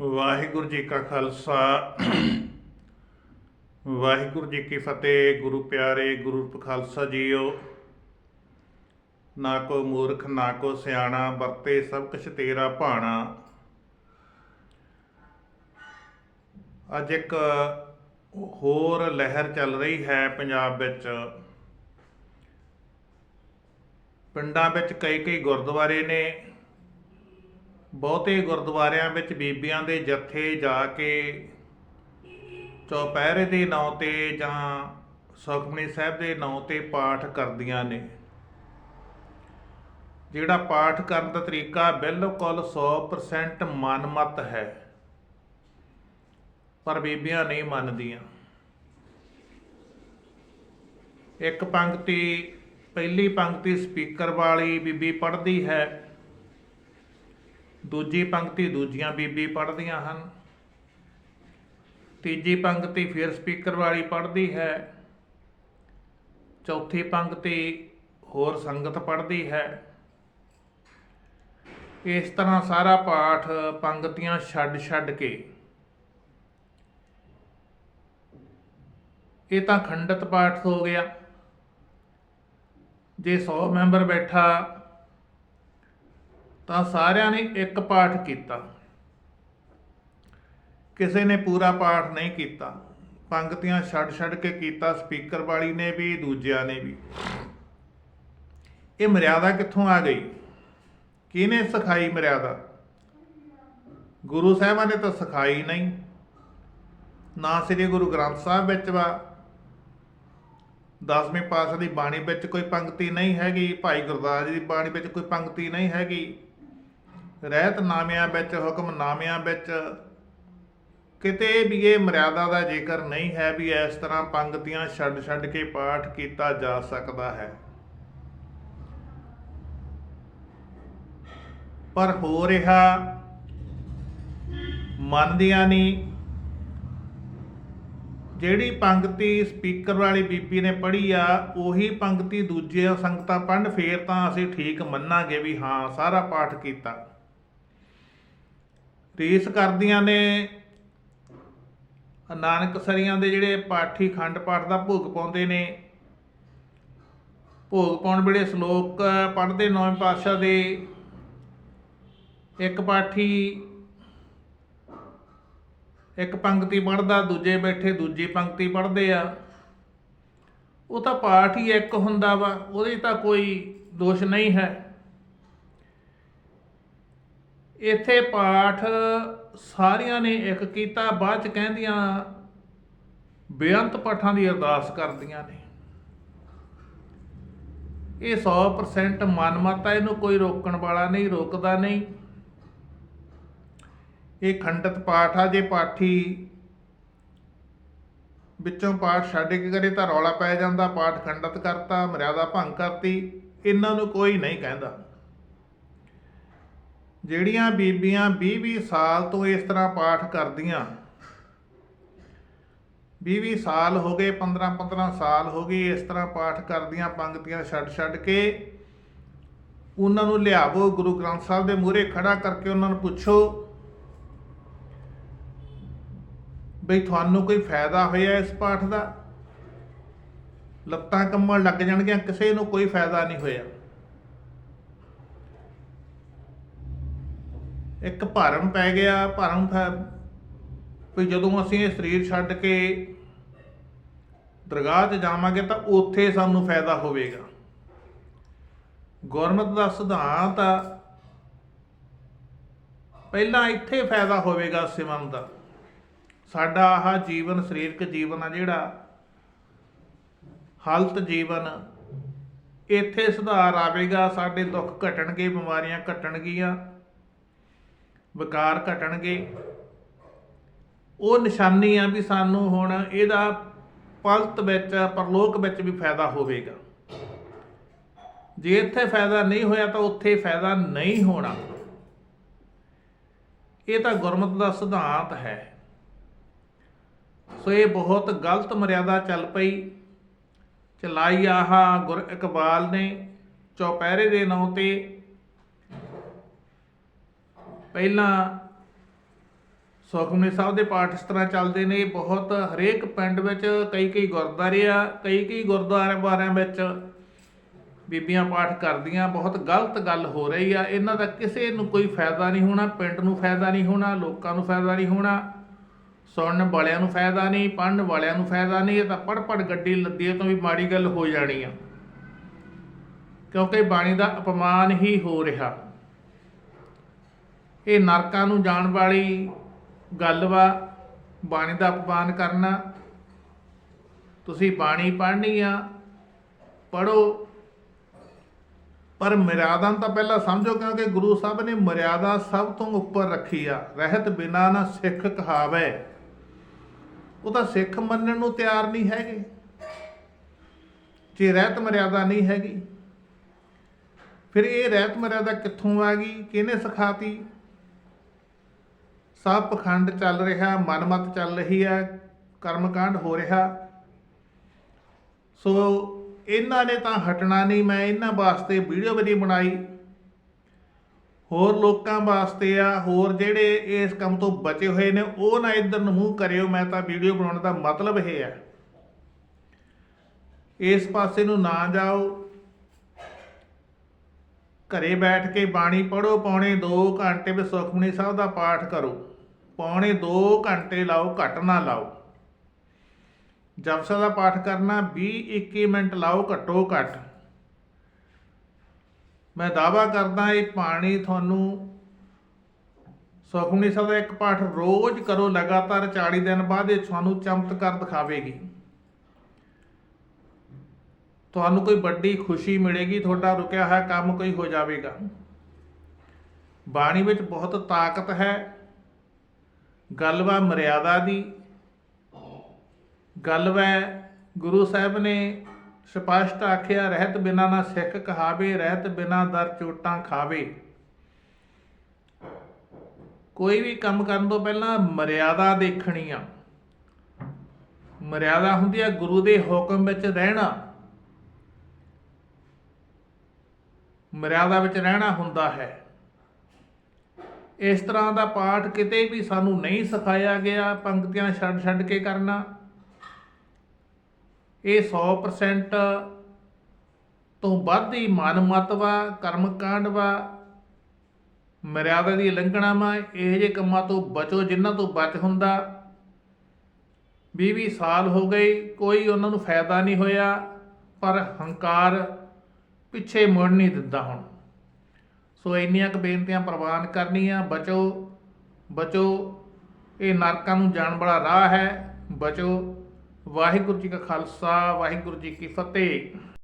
ਵਾਹਿਗੁਰੂ ਜੀ ਕਾ ਖਾਲਸਾ। ਵਾਹਿਗੁਰੂ ਜੀ ਕੀ ਫਤਿਹ, ਗੁਰੂ ਪਿਆਰੇ, ਗੁਰੂ ਖਾਲਸਾ ਜੀਓ। ਨਾ ਕੋ ਮੂਰਖ, ਨਾ ਕੋ ਸਿਆਣਾ, ਵਰਤੇ ਸਭ ਕੁਛ ਤੇਰਾ ਭਾਣਾ। ਅੱਜ ਇੱਕ ਹੋਰ ਲਹਿਰ ਚੱਲ ਰਹੀ ਹੈ ਪੰਜਾਬ ਵਿੱਚ। ਪਿੰਡਾਂ ਵਿੱਚ ਕਈ ਕਈ ਗੁਰਦੁਆਰੇ ਨੇ। ਬਹੁਤੇ ਗੁਰਦੁਆਰਿਆਂ ਵਿੱਚ ਬੀਬੀਆਂ ਦੇ ਜੱਥੇ ਜਾ ਕੇ ਚੌਪਹਿਰੇ ਦੇ ਨਾਂ ਤੇ ਜਾਂ ਸੁਖਮਨੀ ਸਾਹਿਬ ਦੇ ਨਾਂ ਤੇ ਪਾਠ ਕਰਦੀਆਂ ਨੇ। ਜਿਹੜਾ ਪਾਠ ਕਰਨ ਦਾ ਤਰੀਕਾ ਬਿਲਕੁਲ 100% ਮਨਮਤ ਹੈ, ਪਰ ਬੀਬੀਆਂ ਨਹੀਂ ਮੰਨਦੀਆਂ। ਇੱਕ ਪੰਕਤੀ, ਪਹਿਲੀ ਪੰਕਤੀ ਸਪੀਕਰ ਵਾਲੀ ਬੀਬੀ ਪੜ੍ਹਦੀ ਹੈ ਦੂਜੀ ਪੰਕਤੀ ਦੂਜੀਆਂ ਬੀਬੀ ਪੜ੍ਹਦੀਆਂ ਹਨ। ਤੀਜੀ ਪੰਕਤੀ ਫਿਰ ਸਪੀਕਰ ਵਾਲੀ ਪੜ੍ਹਦੀ ਹੈ। ਚੌਥੀ ਪੰਕਤੀ ਹੋਰ ਸੰਗਤ ਪੜ੍ਹਦੀ ਹੈ। ਇਸ ਤਰ੍ਹਾਂ ਸਾਰਾ ਪਾਠ ਪੰਕਤੀਆਂ ਛੱਡ ਛੱਡ ਕੇ। ਇਹ ਤਾਂ ਖੰਡਿਤ ਪਾਠ ਹੋ ਗਿਆ। ਜੇ 100 ਮੈਂਬਰ ਬੈਠਾ ਤਾਂ ਸਾਰਿਆਂ ਨੇ ਇੱਕ ਪਾਠ ਕੀਤਾ। ਕਿਸੇ ਨੇ ਪੂਰਾ ਪਾਠ ਨਹੀਂ ਕੀਤਾ। ਪੰਕਤੀਆਂ ਛੱਡ ਛੱਡ ਕੇ ਕੀਤਾ, ਸਪੀਕਰ ਵਾਲੀ ਨੇ ਵੀ, ਦੂਜਿਆਂ ਨੇ ਵੀ। ਇਹ ਮਰਿਆਦਾ ਕਿੱਥੋਂ ਆ ਗਈ? ਕਿਹਨੇ ਸਿਖਾਈ ਮਰਿਆਦਾ? ਗੁਰੂ ਸਾਹਿਬਾਂ ਨੇ ਤਾਂ ਸਿਖਾਈ ਨਹੀਂ। ਨਾ ਸ੍ਰੀ ਗੁਰੂ ਗ੍ਰੰਥ ਸਾਹਿਬ ਵਿੱਚ ਵਾ। ਦਸਵੇਂ ਪਾਤਸ਼ਾਹ ਦੀ ਬਾਣੀ ਵਿੱਚ ਕੋਈ ਪੰਕਤੀ ਨਹੀਂ ਹੈਗੀ। ਭਾਈ ਗੁਰਦਾਸ ਜੀ ਦੀ ਬਾਣੀ ਵਿੱਚ ਕੋਈ ਪੰਕਤੀ ਨਹੀਂ ਹੈਗੀ। ਰਹਿਤ ਨਾਮਿਆਂ ਵਿੱਚ ਹੁਕਮਨਾਮਿਆਂ ਵਿੱਚ। ਕਿਤੇ ਵੀ ਇਹ ਮਰਿਆਦਾ ਦਾ ਜ਼ਿਕਰ ਨਹੀਂ ਹੈ ਵੀ ਇਸ ਤਰ੍ਹਾਂ ਪੰਕਤੀਆਂ ਛੱਡ ਛੱਡ ਕੇ ਪਾਠ ਕੀਤਾ ਜਾ ਸਕਦਾ ਹੈ। ਪਰ ਹੋ ਰਿਹਾ ਮੰਨਦੀਆਂ ਨਹੀਂ। ਜਿਹੜੀ ਪੰਕਤੀ ਸਪੀਕਰ ਵਾਲੀ ਬੀਬੀ ਨੇ ਪੜ੍ਹੀ ਆ, ਉਹੀ ਪੰਕਤੀ ਦੂਜੇ ਸੰਗਤਾਂ ਪੜ੍ਹਨ, ਫੇਰ ਤਾਂ ਅਸੀਂ ਠੀਕ ਮੰਨਾਂਗੇ ਵੀ ਹਾਂ, ਸਾਰਾ ਪਾਠ ਕੀਤਾ। ਰੀਸ ਕਰਦੀਆਂ ਨੇ। ਨਾਨਕ ਸਰੀਆਂ ਦੇ ਜਿਹੜੇ ਪਾਠੀ ਖੰਡ ਪਾਠ ਦਾ ਭੋਗ ਪਾਉਂਦੇ ਨੇ। ਭੋਗ ਪਾਉਣ ਵੇਲੇ ਸ਼ਲੋਕ ਪੜ੍ਹਦੇ, ਨੌਵੇਂ ਪਾਤਸ਼ਾਹ ਦੇ ਇੱਕ ਪਾਠੀ ਇੱਕ ਪੰਕਤੀ ਪੜ੍ਹਦਾ, ਦੂਜੇ ਬੈਠੇ ਦੂਜੀ ਪੰਕਤੀ ਪੜ੍ਹਦੇ ਆ। ਉਹ ਤਾਂ ਪਾਠ ਹੀ ਇੱਕ ਹੁੰਦਾ ਵਾ, ਉਹਦੇ ਤਾਂ ਕੋਈ ਦੋਸ਼ ਨਹੀਂ ਹੈ। ਇੱਥੇ ਪਾਠ ਸਾਰਿਆਂ ਨੇ ਇੱਕ ਕੀਤਾ, ਬਾਅਦ ਚ ਕਹਿੰਦੀਆਂ, ਬੇਅੰਤ ਪਾਠਾਂ ਦੀ ਅਰਦਾਸ ਕਰਦੀਆਂ ਨੇ। ਇਹ 100% ਮਨਮਤ, ਇਹਨੂੰ ਕੋਈ ਰੋਕਣ ਵਾਲਾ ਨਹੀਂ, ਰੋਕਦਾ ਨਹੀਂ। ਇਹ ਖੰਡਿਤ ਪਾਠ ਆ, ਜੇ ਪਾਠੀ ਵਿੱਚੋਂ ਪਾਠ ਛੱਡ ਕੇ ਕਰੇ ਤਾਂ ਰੌਲਾ ਪੈ ਜਾਂਦਾ, ਪਾਠ ਖੰਡਿਤ ਕਰਤਾ, ਮਰਿਆਦਾ ਭੰਗ ਕਰਤੀ, ਇਹਨਾਂ ਨੂੰ ਕੋਈ ਨਹੀਂ ਕਹਿੰਦਾ। ਜਿਹੜੀਆਂ ਬੀਬੀਆਂ 20-20 ਸਾਲ ਤੋਂ ਇਸ ਤਰ੍ਹਾਂ ਪਾਠ ਕਰਦੀਆਂ। 20-20 ਸਾਲ ਹੋ ਗਏ 15-15 ਸਾਲ ਹੋ ਗਏ ਇਸ ਤਰ੍ਹਾਂ ਪਾਠ ਕਰਦੀਆਂ ਪੰਕਤੀਆਂ ਛੱਡ-ਛੱਡ ਕੇ ਉਹਨਾਂ ਨੂੰ ਲਿਆਵੋ, ਗੁਰੂ ਗ੍ਰੰਥ ਸਾਹਿਬ ਦੇ ਮੂਹਰੇ ਖੜਾ ਕਰਕੇ ਉਹਨਾਂ ਨੂੰ ਪੁੱਛੋ ਬਈ ਤੁਹਾਨੂੰ ਕੋਈ ਫਾਇਦਾ ਹੋਇਆ ਇਸ ਪਾਠ ਦਾ? ਲੱਤਾਂ ਕੰਮਣ ਲੱਗ ਜਾਣਗੀਆਂ, ਕਿਸੇ ਨੂੰ ਕੋਈ ਫਾਇਦਾ ਨਹੀਂ ਹੋਇਆ। ਇੱਕ ਭਰਮ ਪੈ ਗਿਆ, ਭਰਮ ਵੀ ਜਦੋਂ ਅਸੀਂ ਇਹ ਸਰੀਰ ਛੱਡ ਕੇ ਦਰਗਾਹ 'ਚ ਜਾਵਾਂਗੇ ਤਾਂ ਉੱਥੇ ਸਾਨੂੰ ਫਾਇਦਾ ਹੋਵੇਗਾ। ਗੁਰਮਤ ਦਾ ਸਿਧਾਂਤ ਆ ਪਹਿਲਾਂ ਇੱਥੇ ਫਾਇਦਾ ਹੋਵੇਗਾ ਸਿਮਰਨ ਦਾ। ਸਾਡਾ ਆਹ ਜੀਵਨ, ਸਰੀਰਕ ਜੀਵਨ ਆ ਜਿਹੜਾ, ਹਾਲਤ ਜੀਵਨ, ਇੱਥੇ ਸੁਧਾਰ ਆਵੇਗਾ, ਸਾਡੇ ਦੁੱਖ ਘਟਣਗੇ, ਬਿਮਾਰੀਆਂ ਘਟਣਗੀਆਂ। ਵਿਕਾਰ ਘਟਣਗੇ। ਉਹ ਨਿਸ਼ਾਨੀ ਆ ਵੀ ਸਾਨੂੰ ਹੁਣ ਇਹਦਾ ਪਲਤ ਵਿੱਚ, ਪਰਲੋਕ ਵਿੱਚ ਵੀ ਫਾਇਦਾ ਹੋਵੇਗਾ। ਜੇ ਇੱਥੇ ਫਾਇਦਾ ਨਹੀਂ ਹੋਇਆ ਤਾਂ ਉੱਥੇ ਫਾਇਦਾ ਨਹੀਂ ਹੋਣਾ। ਇਹ ਤਾਂ ਗੁਰਮਤ ਦਾ ਸਿਧਾਂਤ ਹੈ। ਸੋ ਇਹ ਬਹੁਤ ਗਲਤ ਮਰਿਆਦਾ ਚੱਲ ਪਈ। ਚਲਾਈ ਆਹ ਗੁਰ ਇਕਬਾਲ ਨੇ ਚੌਪਹਿਰੇ ਦੇ ਨਾਂ ਤੇ ਪਹਿਲਾਂ ਸੁਖਮਨੀ ਸਾਹਿਬ ਦੇ ਪਾਠ ਇਸ ਤਰ੍ਹਾਂ ਚੱਲਦੇ ਨੇ, ਬਹੁਤ ਹਰੇਕ ਪਿੰਡ ਵਿੱਚ ਕਈ ਕਈ ਗੁਰਦੁਆਰੇ ਆ, ਕਈ ਕਈ ਗੁਰਦੁਆਰੇ ਬਾਰਿਆਂ ਵਿੱਚ ਬੀਬੀਆਂ ਪਾਠ ਕਰਦੀਆਂ, ਬਹੁਤ ਗਲਤ ਗੱਲ ਹੋ ਰਹੀ ਆ, ਇਹਨਾਂ ਦਾ ਕਿਸੇ ਨੂੰ ਕੋਈ ਫਾਇਦਾ ਨਹੀਂ ਹੋਣਾ, ਪਿੰਡ ਨੂੰ ਫਾਇਦਾ ਨਹੀਂ ਹੋਣਾ, ਲੋਕਾਂ ਨੂੰ ਫਾਇਦਾ ਨਹੀਂ ਹੋਣਾ, ਸੁਣਨ ਵਾਲਿਆਂ ਨੂੰ ਫਾਇਦਾ ਨਹੀਂ ਪੜਨ ਵਾਲਿਆਂ ਨੂੰ ਫਾਇਦਾ ਨਹੀਂ, ਇਹ ਤਾਂ ਪੜ ਪੜ ਗੱਡੀ ਲੱਦੀ ਤੋਂ ਵੀ ਮਾੜੀ ਗੱਲ ਹੋ ਜਾਣੀ ਆ। ਕਿਉਂਕਿ ਬਾਣੀ ਦਾ ਅਪਮਾਨ ਹੀ ਹੋ ਰਿਹਾ। ਇਹ ਨਰਕਾਂ ਨੂੰ ਜਾਣ ਵਾਲੀ ਗੱਲ ਵਾ, ਬਾਣੀ ਦਾ ਅਪਮਾਨ ਕਰਨਾ। ਤੁਸੀਂ ਬਾਣੀ ਪੜ੍ਹਨੀ ਆ ਪੜੋ ਪਰ ਮਰਿਆਦਾ ਨੂੰ ਤਾਂ ਪਹਿਲਾਂ ਸਮਝੋ, ਕਿਉਂਕਿ ਗੁਰੂ ਸਾਹਿਬ ਨੇ ਮਰਿਆਦਾ ਸਭ ਤੋਂ ਉੱਪਰ ਰੱਖੀ ਆ। ਰਹਿਤ ਬਿਨਾ ਨਾ ਸਿੱਖ ਕਹਾਵੇ। ਉਹ ਤਾਂ ਸਿੱਖ ਮੰਨਣ ਨੂੰ ਤਿਆਰ ਨਹੀਂ ਹੈਗੇ। ਜੇ ਰਹਿਤ ਮਰਿਆਦਾ ਨਹੀਂ ਹੈਗੀ, ਫਿਰ ਇਹ ਰਹਿਤ ਮਰਿਆਦਾ ਕਿੱਥੋਂ ਆ ਗਈ? ਕਿਹਨੇ ਸਿਖਾਤੀ? ਸਭ ਪਖੰਡ ਚੱਲ ਰਿਹਾ, ਮਨਮਤ ਚੱਲ ਰਹੀ ਹੈ, ਕਰਮਕਾਂਡ ਹੋ ਰਿਹਾ। ਸੋ ਇਹਨਾਂ ਨੇ ਤਾਂ ਹਟਣਾ ਨਹੀਂ, ਮੈਂ ਇਹਨਾਂ ਵਾਸਤੇ ਵੀਡੀਓ ਵੀ ਨਹੀਂ ਬਣਾਈ। ਹੋਰ ਲੋਕਾਂ ਵਾਸਤੇ ਆ, ਹੋਰ ਜਿਹੜੇ ਇਸ ਕੰਮ ਤੋਂ ਬਚੇ ਹੋਏ ਨੇ, ਉਹ ਨਾ ਇੱਧਰ ਨੂੰ ਮੂੰਹ ਕਰਿਓ, ਮੈਂ ਤਾਂ ਵੀਡੀਓ ਬਣਾਉਣ ਦਾ ਮਤਲਬ ਇਹ ਹੈ। ਇਸ ਪਾਸੇ ਨੂੰ ਨਾ ਜਾਓ। ਘਰੇ ਬੈਠ ਕੇ ਬਾਣੀ ਪੜੋ ਪੌਣੇ 2 ਘੰਟੇ ਵਿੱਚ ਸੁਖਮਨੀ ਸਾਹਿਬ ਦਾ ਪਾਠ ਕਰੋ। ਪੌਣੇ 2 ਘੰਟੇ ਲਾਓ, ਘੱਟ ਨਾ ਲਾਓ। ਜਪਸਾ ਦਾ ਪਾਠ ਕਰਨਾ 20 21 ਮਿੰਟ ਲਾਓ, ਘੱਟੋ ਘੱਟ। ਮੈਂ ਦਾਵਾ ਕਰਦਾ, ਇਹ ਪਾਣੀ ਤੁਹਾਨੂੰ ਸੁਖਮਨੀ ਸਾਹਿਬ ਦਾ ਇੱਕ ਪਾਠ ਰੋਜ਼ ਕਰੋ, ਲਗਾਤਾਰ 40 ਦਿਨ ਬਾਅਦ ਇਹ ਤੁਹਾਨੂੰ ਚਮਤਕਾਰ ਦਿਖਾਵੇਗੀ। ਤੁਹਾਨੂੰ ਕੋਈ ਵੱਡੀ ਖੁਸ਼ੀ ਮਿਲੇਗੀ, ਤੁਹਾਡਾ ਰੁਕਿਆ ਹੋਇਆ ਕੰਮ ਕੋਈ ਹੋ ਜਾਵੇਗਾ। ਬਾਣੀ ਵਿੱਚ ਬਹੁਤ ਤਾਕਤ ਹੈ। ਗੱਲ ਵਾ ਮਰਿਆਦਾ ਦੀ। ਗੱਲ ਵਾ ਗੁਰੂ ਸਾਹਿਬ ਨੇ ਸਪਸ਼ਟ ਆਖਿਆ, ਰਹਿਤ ਬਿਨਾ ਨਾ ਸਿੱਖ ਕਹਾਵੇ, ਰਹਿਤ ਬਿਨਾ ਦਰ ਚੋਟਾਂ ਖਾਵੇ। ਕੋਈ ਵੀ ਕੰਮ ਕਰਨ ਤੋਂ ਪਹਿਲਾਂ ਮਰਿਆਦਾ ਦੇਖਣੀ ਆ। ਮਰਿਆਦਾ ਹੁੰਦੀ ਆ ਗੁਰੂ ਦੇ ਹੁਕਮ ਵਿੱਚ ਰਹਿਣਾ। ਮਰਿਆਦਾ ਵਿੱਚ ਰਹਿਣਾ ਹੁੰਦਾ ਹੈ। ਇਸ ਤਰ੍ਹਾਂ ਦਾ ਪਾਠ ਕਿਤੇ ਵੀ ਸਾਨੂੰ ਨਹੀਂ ਸਿਖਾਇਆ ਗਿਆ, ਪੰਕਤੀਆਂ ਛੱਡ ਛੱਡ ਕੇ ਕਰਨਾ। ਇਹ 100% ਤੋਂ ਵੱਧ ਹੀ ਮਨਮਤ ਵਾ ਕਰਮਕਾਂਡ ਵਾ ਮਰਿਆਦਾ ਦੀ ਉਲੰਘਣਾ ਵਾ, ਇਹ ਜੇ ਕੰਮਾਂ ਤੋਂ ਬਚੋ, ਜਿਨ੍ਹਾਂ ਤੋਂ ਬਚ ਹੁੰਦਾ। 20 ਸਾਲ ਹੋ ਗਏ, ਕੋਈ ਉਹਨਾਂ ਨੂੰ ਫਾਇਦਾ ਨਹੀਂ ਹੋਇਆ, ਪਰ ਹੰਕਾਰ ਪਿੱਛੇ ਮੁੜ ਨਹੀਂ ਦਿੰਦਾ ਹੁਣ। ਸੋ ਇੰਨੀਆਂ ਕੁ ਬੇਨਤੀਆਂ ਪ੍ਰਵਾਨ ਕਰਨੀਆਂ, ਬਚੋ ਬਚੋ। ਇਹ ਨਰਕਾਂ ਨੂੰ ਜਾਣ ਵਾਲਾ ਰਾਹ ਹੈ, ਬਚੋ। ਵਾਹਿਗੁਰੂ ਜੀ ਕਾ ਖਾਲਸਾ, ਵਾਹਿਗੁਰੂ ਜੀ ਕੀ ਫਤਿਹ।